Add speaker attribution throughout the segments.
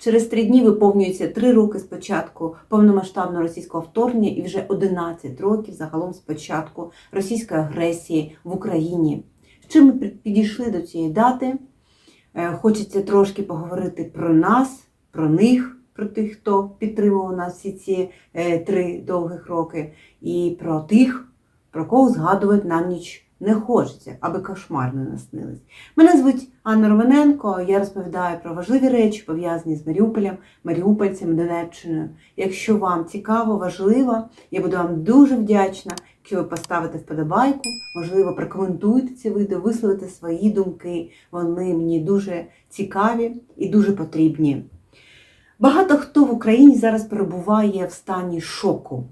Speaker 1: Через три дні виповнюється три роки з початку повномасштабного російського вторгнення і вже 11 років загалом з початку російської агресії в Україні. З чим ми підійшли до цієї дати? Е, Хочеться трошки поговорити про нас, про них, про тих, хто підтримував нас всі ці е, три довгих роки, і про тих, про кого згадувати нам ніч не хочеться, аби кошмар не наснились. Мене звуть Анна Романенко, я розповідаю про важливі речі, пов'язані з Маріуполем, Маріупольцем, Донеччиною. Якщо вам цікаво, важливо, я буду вам дуже вдячна, якщо ви поставите вподобайку, можливо, прокоментуєте ці відео, висловите свої думки. Вони мені дуже цікаві і дуже потрібні. Багато хто в Україні зараз перебуває в стані шоку.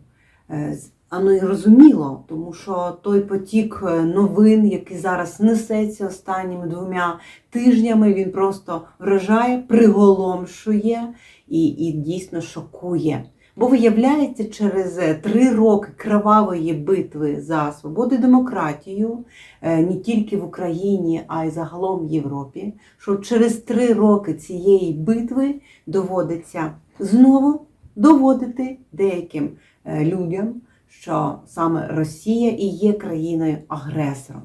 Speaker 1: З- Ано й розуміло, тому що той потік е, новин, який зараз несеться останніми двома тижнями, він просто вражає, приголомшує і, і дійсно шокує. Бо виявляється, через е, три роки кровавої битви за свободу і демократію е, не тільки в Україні, а й загалом в Європі, що через три роки цієї битви доводиться знову доводити деяким людям, що саме Росія і є країною-агресором.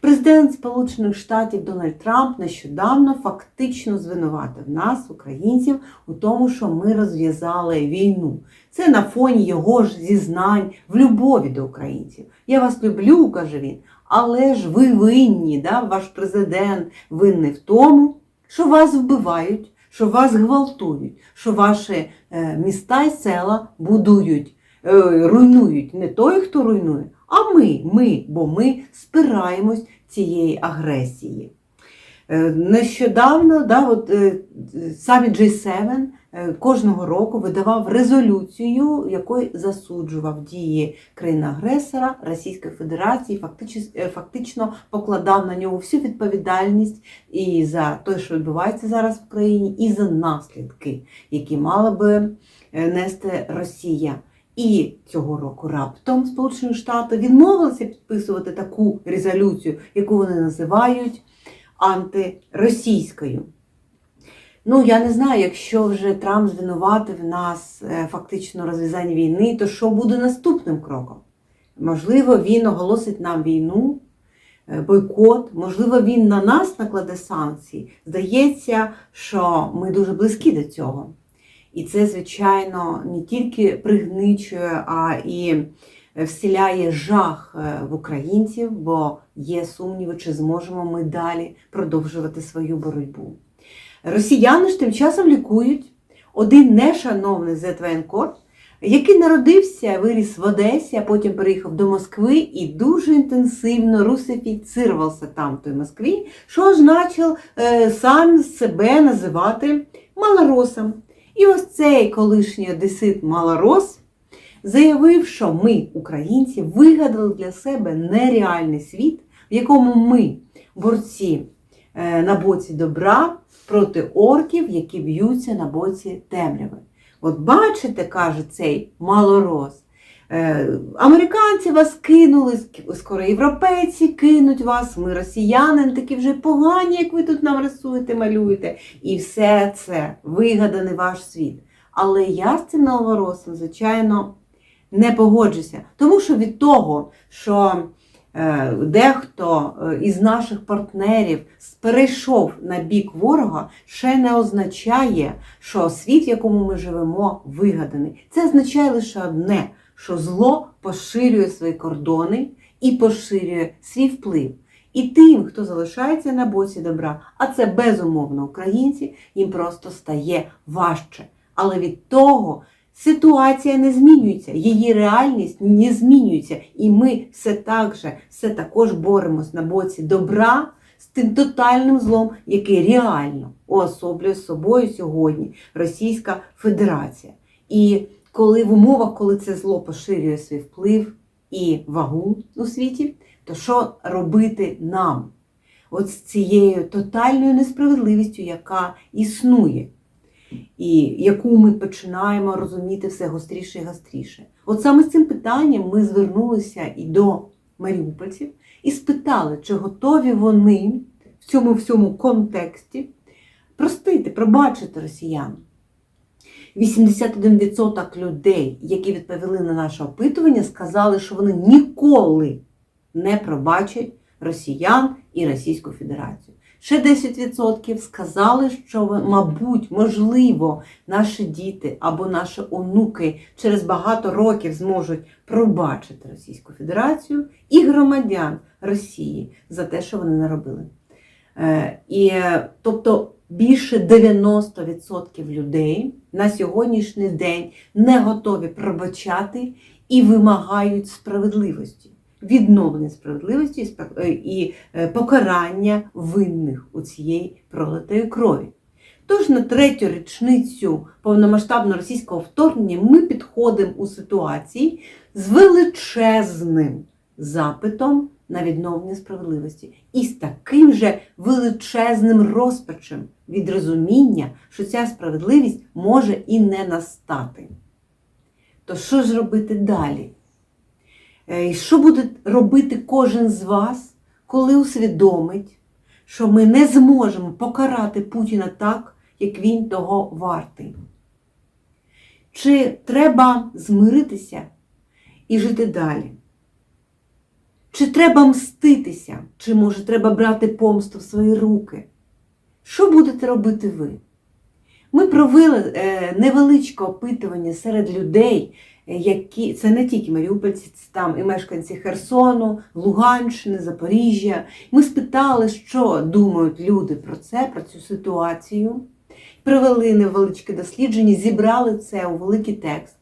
Speaker 1: Президент Сполучених Штатів Дональд Трамп нещодавно фактично звинуватив нас, українців, у тому, що ми розв'язали війну. Це на фоні його ж зізнань в любові до українців. Я вас люблю, каже він, але ж ви винні, да? ваш президент винний в тому, що вас вбивають, що вас гвалтують, що ваші е, міста і села будують, руйнують не той, хто руйнує, а ми, ми, бо ми спираємось цієї агресії. Е, Нещодавно да, от, е, саміт G7 е, кожного року видавав резолюцію, якою засуджував дії країни-агресора Російської Федерації, фактично, е, фактично покладав на нього всю відповідальність і за те, що відбувається зараз в країні, і за наслідки, які мала би е, нести Росія. І цього року раптом Сполучені Штати відмовилися підписувати таку резолюцію, яку вони називають антиросійською. Ну, я не знаю, якщо вже Трамп звинуватив нас е, фактично розв'язанні війни, то що буде наступним кроком? Можливо, він оголосить нам війну, е, бойкот, можливо, він на нас накладе санкції. Здається, що ми дуже близькі до цього. І це, звичайно, не тільки пригничує, а і вселяє жах е, в українців, бо є сумніви, чи зможемо ми далі продовжувати свою боротьбу. Росіяни ж тим часом лікують один нешановний зетвоєнкор, який народився, виріс в Одесі, а потім переїхав до Москви і дуже інтенсивно русифіцирувався там, в той Москві, що означав е, сам себе називати малоросом. І ось цей колишній одесит малорос заявив, що ми, українці, вигадали для себе нереальний світ, в якому ми, борці е, на боці добра, проти орків, які б'ються на боці темряви. От бачите, каже цей малорос, американці вас кинули, скоро європейці кинуть вас, ми росіяни такі вже погані, як ви тут нам рисуєте, малюєте. І все це вигаданий ваш світ. Але я з цим новоросом, звичайно, не погоджуся. Тому що від того, що е, дехто е, із наших партнерів перейшов на бік ворога, ще не означає, що світ, в якому ми живемо, вигаданий. Це означає лише одне, що зло поширює свої кордони і поширює свій вплив. І тим, хто залишається на боці добра, а це безумовно українці, їм просто стає важче. Але від того ситуація не змінюється, її реальність не змінюється. І ми все так же, все також боремось на боці добра з тим тотальним злом, який реально уособлює собою сьогодні Російська Федерація. І коли в умовах, коли це зло поширює свій вплив і вагу у світі, то що робити нам? От з цією тотальною несправедливістю, яка існує і яку ми починаємо розуміти все гостріше і гостріше. От саме з цим питанням ми звернулися і до маріупольців і спитали, чи готові вони в цьому всьому контексті простити, пробачити росіян. 81% людей, які відповіли на наше опитування, сказали, що вони ніколи не пробачать росіян і Російську Федерацію. Ще 10% сказали, що, мабуть, можливо, наші діти або наші онуки через багато років зможуть пробачити Російську Федерацію і громадян Росії за те, що вони наробили. Е, І, тобто, більше 90% людей на сьогоднішній день не готові пробачати і вимагають справедливості, відновлення справедливості і е, е, покарання винних у цієї пролитої крові. Тож на третю річницю повномасштабного російського вторгнення ми підходимо у ситуації з величезним запитом на відновлення справедливості і з таким же величезним розпачем від розуміння, що ця справедливість може і не настати. То що ж робити далі? Е, І що буде робити кожен з вас, коли усвідомить, що ми не зможемо покарати Путіна так, як він того вартий? Чи треба змиритися і жити далі? Чи треба мститися, чи може треба брати помсту в свої руки? Що будете робити ви? Ми провели е, невеличке опитування серед людей, які це не тільки маріупольці, це там і мешканці Херсону, Луганщини, Запоріжжя. Ми спитали, що думають люди про це, про цю ситуацію. Провели невеличке дослідження, зібрали це у великий текст.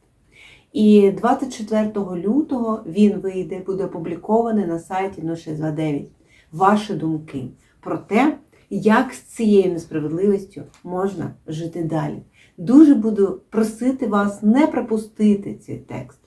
Speaker 1: І 24 лютого він вийде, буде опублікований на сайті 0629. Ваші думки про те, як з цією несправедливістю можна жити далі. Дуже буду просити вас не пропустити цей текст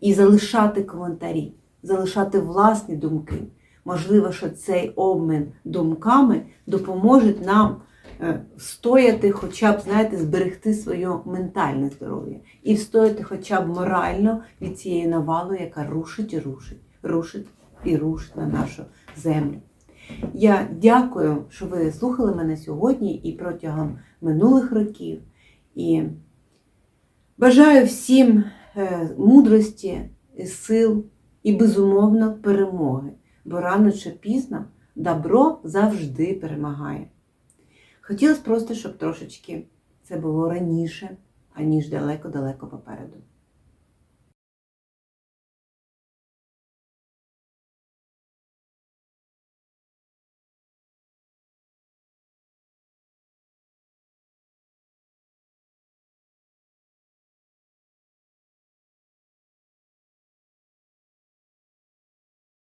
Speaker 1: і залишати коментарі, залишати власні думки. Можливо, що цей обмін думками допоможе нам е, встояти, хоча б, знаєте, зберегти своє ментальне здоров'я і встояти хоча б морально від цієї навали, яка рушить і рушить, рушить і рушить на нашу землю. Я дякую, що ви слухали мене сьогодні і протягом минулих років. І бажаю всім е, мудрості, сил і, безумовно, перемоги. Бо рано чи пізно добро завжди перемагає. Хотілося просто, щоб трошечки це було раніше, аніж далеко-далеко попереду.